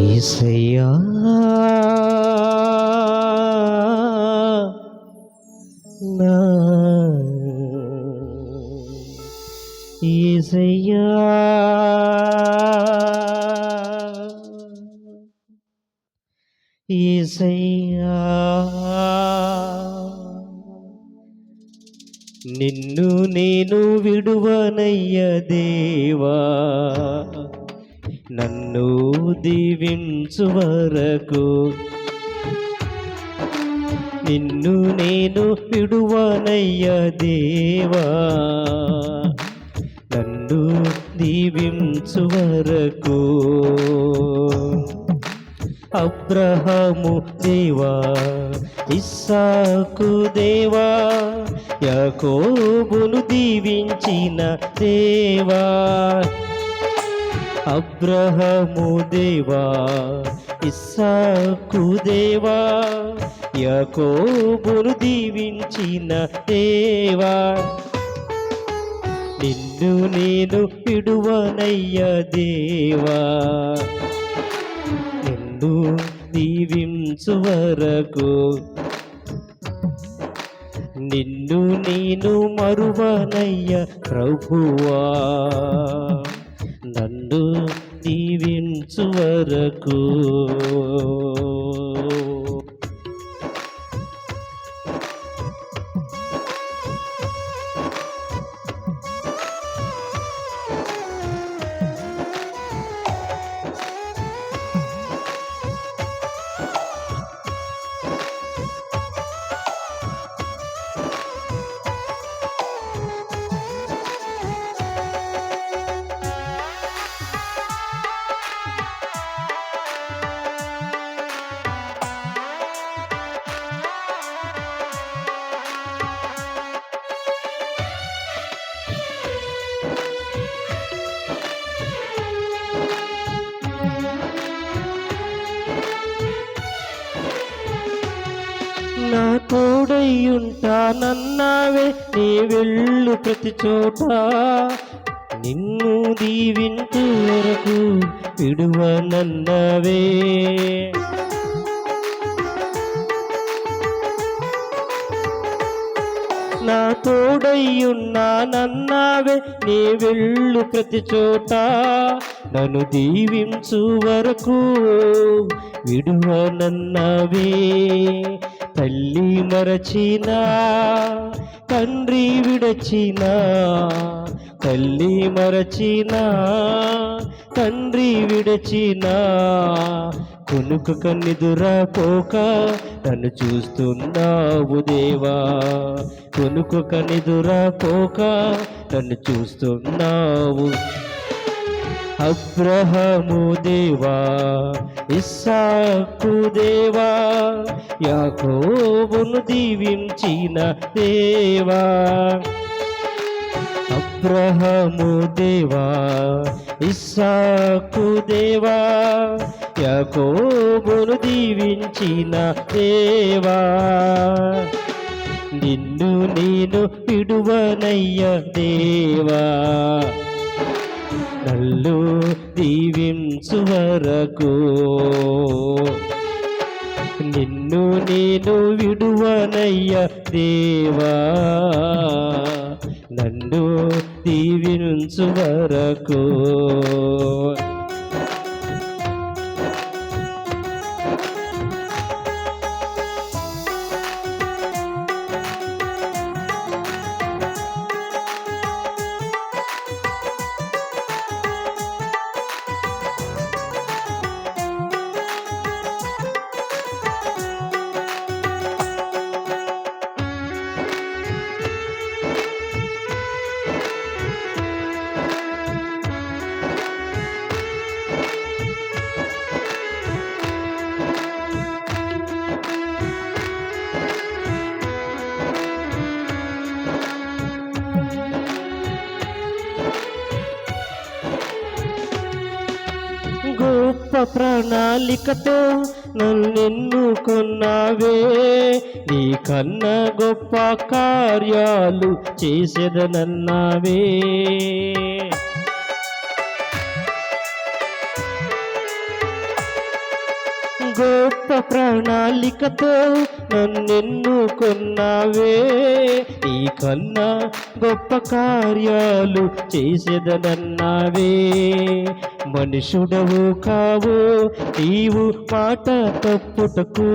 ఈసయ్యా నా ఏసయ్యా. ఏసయ్యా. నిన్ను నేను విడువనయ్య దేవా. నన్ను దీవించు వరకు. నిన్ను నేను విడువనయ్య దేవా. నన్ను దీవించు వరకు. అబ్రహము దేవా ఇస్సాకు దేవా యాకోబును దీవించిన దేవా. అబ్రహము దేవా ఇస్సాకు దేవా యకోబులు దీవించిన దేవా. నిన్ను నేను విడువనయ్య దేవా. నిన్ను దీవించు వరకు నిన్ను నేను మరువనయ్య ప్రభువా. నన్ను దీవించు వరకు. ఉంటానన్నావే నీ వెళ్ళు ప్రతి చోట. నిన్ను దీవించు వరకు విడువనన్నవే. నా తోడై నన్నావే నీ వెళ్ళు ప్రతి చోట. నన్ను దీవించు వరకు విడువనన్నవే. తల్లి మరచిన తండ్రి విడచిన తల్లి మరచిన తండ్రి విడచిన కొనుక కన్నెదురా పోక నన్ను చూస్తున్నావు దేవా. కొనుక కన్నెదురా పోక నన్ను చూస్తున్నావు. అబ్రహము దేవా ఇస్సాకు దేవా యాకోబును దీవించిన దేవా. అబ్రహము దేవా ఇస్సాకు దేవా యాకోబును దీవించిన దేవా. నిన్ను నేను విడువనయ్య దేవా. నల్లు దీవించు వరకు నిన్ను నేను విడువనయ్య దేవా. నన్ను దీవించు వరకు ప్రణాళికతో నన్నెన్నుకున్నావే నీ కన్న గొప్ప కార్యాలు చేసేదనన్నావే? గొప్ప ప్రణాళికతో నన్నెన్నుకున్నావే? నీ కన్నా గొప్ప కార్యాలు చేసేదనన్నావే. మనుషుడవు కావు నీవు మాట తప్పుటకు.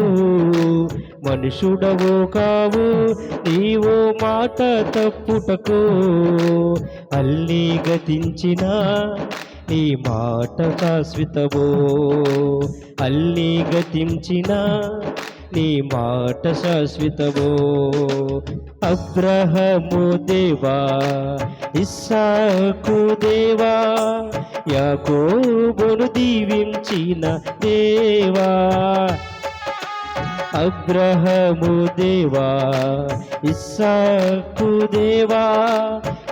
మనుషుడవు కావు నీవు మాట తప్పుటకు. అల్లి గతించిన నీ మాట శాశ్వతమో? అల్లి గతించిన నీ మాట శాశ్వతమో? అబ్రహము దేవా ఇస్సాకు దేవా యాకోబును దీవించిన దేవా? అబ్రహము దేవా ఇస్సాకు దేవా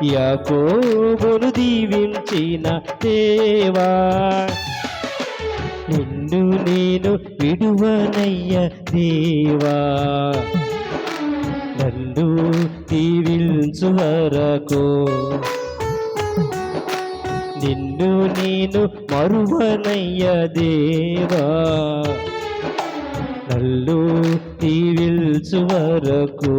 యాకోబును దీవించిన దేవా. నిన్ను నేను విడువనయ్య దేవా. నన్ను దీవించు వరకు నిన్ను నేను మరువనయ్య దేవా. నల్లు దీవిల్చు వరకు.